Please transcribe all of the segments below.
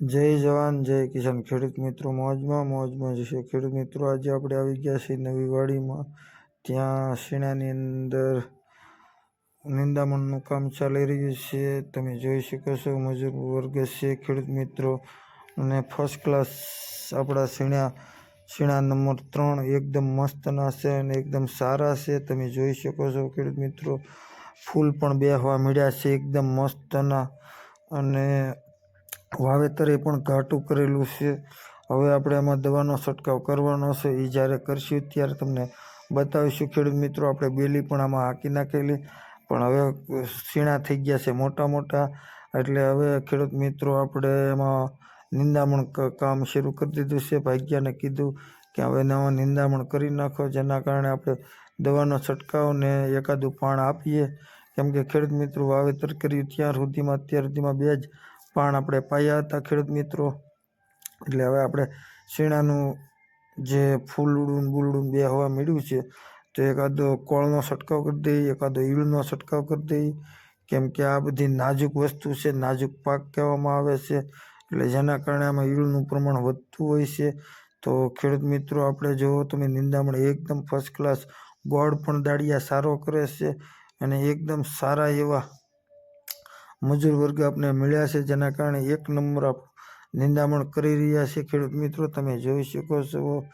જય જવાન, જય કિસાન. ખેડૂત મિત્રો, મોજમાં મોજમાં જશે. ખેડૂત મિત્રો, આજે આપણે આવી ગયા છીએ નવી વાડીમાં. ત્યાં શીણાની અંદર નિંદામણનું કામ ચાલી રહ્યું છે. તમે જોઈ શકો છો, મજૂર વર્ગ છે, ખેડૂત મિત્રો. અને ફર્સ્ટ ક્લાસ આપણા શીણા શીણા નંબર ત્રણ એકદમ મસ્તના છે અને એકદમ સારા છે. તમે જોઈ શકો છો, ખેડૂત મિત્રો, ફૂલ પણ બેહવા મળ્યા છે, એકદમ મસ્તના. અને વાવેતર પણ ઘાટું કરેલું છે. હવે આપણે એમાં દવાનો છંટકાવ કરવાનો છે. એ જ્યારે કરશું ત્યારે તમને બતાવીશું. ખેડૂત મિત્રો, આપણે બેલી પણ આમાં હાંકી નાખેલી. પણ હવે સીણા થઈ ગયા છે મોટા મોટા. એટલે હવે ખેડૂત મિત્રો, આપણે એમાં નિંદામણ કામ શરૂ કરી દીધું છે. ભાગ્યાને કીધું કે હવે નવા નિંદામણ કરી નાખો. જેના કારણે આપણે દવાનો છંટકાવ ને એકાદું પાણ આપીએ. કેમ કે ખેડૂત મિત્રો, વાવેતર કર્યું ત્યાર સુધીમાં, અત્યાર સુધીમાં બે જ પાણ આપણે પાયા હતા ખેડૂત મિત્રો. એટલે હવે આપણે શીણાનું જે ફૂલડું બુલડું બે હવા મળ્યું છે, તો એકાદો કોળનો છંટકાવ કરી દઈએ, એકાદો ઈળનો છંટકાવ કરી દઈએ. કેમ કે આ બધી નાજુક વસ્તુ છે, નાજુક પાક કહેવામાં આવે છે. એટલે જેના કારણે આમાં ઈળનું પ્રમાણ વધતું હોય છે. તો ખેડૂત મિત્રો, આપણે જો તમે નિંદામણ એકદમ ફર્સ્ટ ક્લાસ ગોળ પણ દાળિયા સારો કરે છે અને એકદમ સારા એવા મજૂર વર્ગ આપણે મળ્યા છે, જેના કારણે એક નંબર આપ નિંદામણ કરી રહ્યા છે. ખેડૂત મિત્રો, તમે જોઈ શકો છો,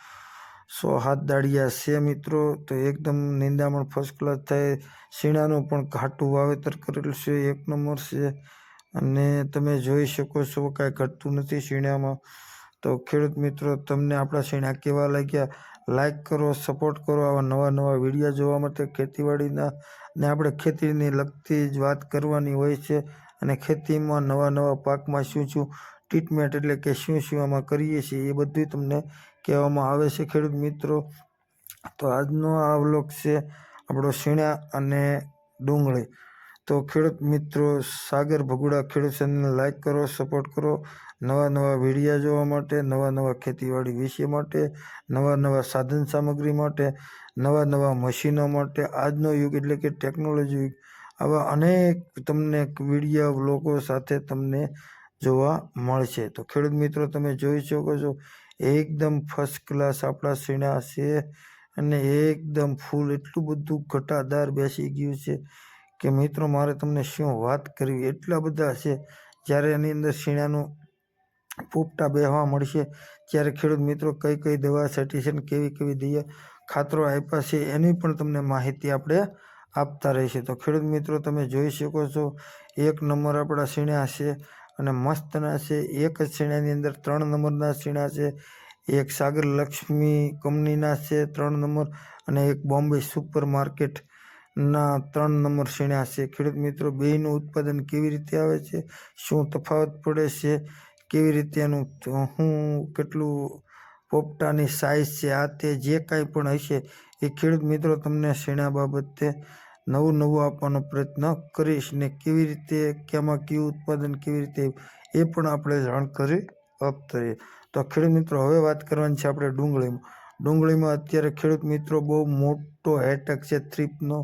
સો હાથ દાડિયા છે મિત્રો. તો એકદમ નિંદામણ ફર્સ્ટ ક્લાસ થાય. શીણાનું પણ ઘાટું વાવેતર કરેલું છે, એક નંબર છે. અને તમે જોઈ શકો છો, કાંઈ ઘટતું નથી શીણામાં તો ખેડૂત મિત્રો, તમને આપણા શીણા કેવા લાગ્યા? લાઈક કરો સપોર્ટ કરો આવા નવા નવા વીડિયો જોવા માટે ખેતીવાડીના ને આપણે ખેતીને લગતી જ વાત કરવાની હોય છે અને ખેતીમાં નવા નવા પાકમાં શું શું ટ્રીટમેન્ટ એટલે કે શું શું આમાં કરીએ છીએ એ બધું તમને કહેવામાં આવે છે ખેડૂત મિત્રો. તો આજનો આ વ્લોગ છે આપણો શીણા અને ડુંગળી. તો ખેડૂત મિત્રો, સાગર ભગુડા ખેડૂત ચેનલને લાઇક કરો સપોર્ટ કરો. નવા નવા વિડીયા જોવા માટે, નવા નવા ખેતીવાડી વિષય માટે, નવા નવા સાધન સામગ્રી માટે, નવા નવા મશીનો માટે. આજનો યુગ એટલે કે ટેકનોલોજી યુગ. આવા અનેક તમને વિડિયા લોકો સાથે તમને જોવા મળશે. તો ખેડૂત મિત્રો, તમે જોઈ શકો છો, એકદમ ફર્સ્ટ ક્લાસ આપણા સીણા છે અને એકદમ ફૂલ એટલું બધું ઘટાદાર બેસી ગયું છે. કે મિત્રો, મારે તમને શું વાત કરવી? એટલા બધા છે જ્યારે એની અંદર શીણાનું પોપટા બેહવા મળશે, ત્યારે ખેડૂત મિત્રો કઈ કઈ દવા છટી કેવી કેવી દઈએ ખાતરો આપ્યા છે, એની પણ તમને માહિતી આપણે આપતા રહીશું. તો ખેડૂત મિત્રો, તમે જોઈ શકો છો, એક નંબર આપણા સીણા છે અને મસ્તના છે. એક જ સીણાની અંદર ત્રણ નંબરના સીણા છે. એક સાગર લક્ષ્મી કંપનીના છે, ત્રણ નંબર, અને એક બોમ્બે સુપર માર્કેટના ત્રણ નંબર શેણ્યા છે. ખેડૂત મિત્રો, બેયનું ઉત્પાદન કેવી રીતે આવે છે? શું તફાવત પડે છે? કેવી રીતે એનું હું કેટલું પોપટાની સાઇઝ છે? આ તે જે કાંઈ પણ હશે એ ખેડૂત મિત્રો તમને શેણા બાબતે નવું નવું આપવાનો પ્રયત્ન કરીશ ને કેવી રીતે, કેમાં કયું ઉત્પાદન કેવી રીતે એ પણ આપણે જાણ કરી આપતા કરીએ તો ખેડૂત મિત્રો, હવે વાત કરવાની છે આપણે ડુંગળીમાં. ડુંગળીમાં અત્યારે ખેડૂત મિત્રો બહુ મોટો હેટક છે. થ્રીપનો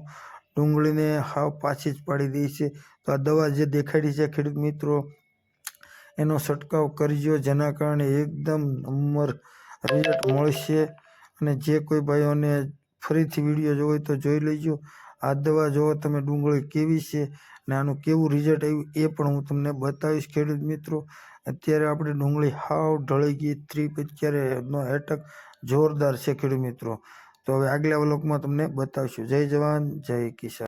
ડુંગળીને હાવ પાછી જ પાડી દે છે. તો આ દવા જે દેખાડી છે ખેડૂત મિત્રો, એનો છંટકાવ કરજો, જેના કારણે એકદમ નંબર રિઝલ્ટ મળશે. અને જે કોઈ ભાઈઓને ફરીથી વીડિયો જોવો તો જોઈ લેજો. આ દવા જોવો તમે ડુંગળી કેવી છે અને આનું કેવું રિઝલ્ટ આવ્યું એ પણ હું તમને બતાવીશ ખેડૂત મિત્રો. અત્યારે આપણે ડુંગળી હાવ ઢળી ગઈ થ્રી અત્યારે નો એટક જોરદાર છે ખેડૂત મિત્રો. તો હવે આગલા વ્લોગમાં તમને બતાવીશું. જય જવાન, જય કિસાન.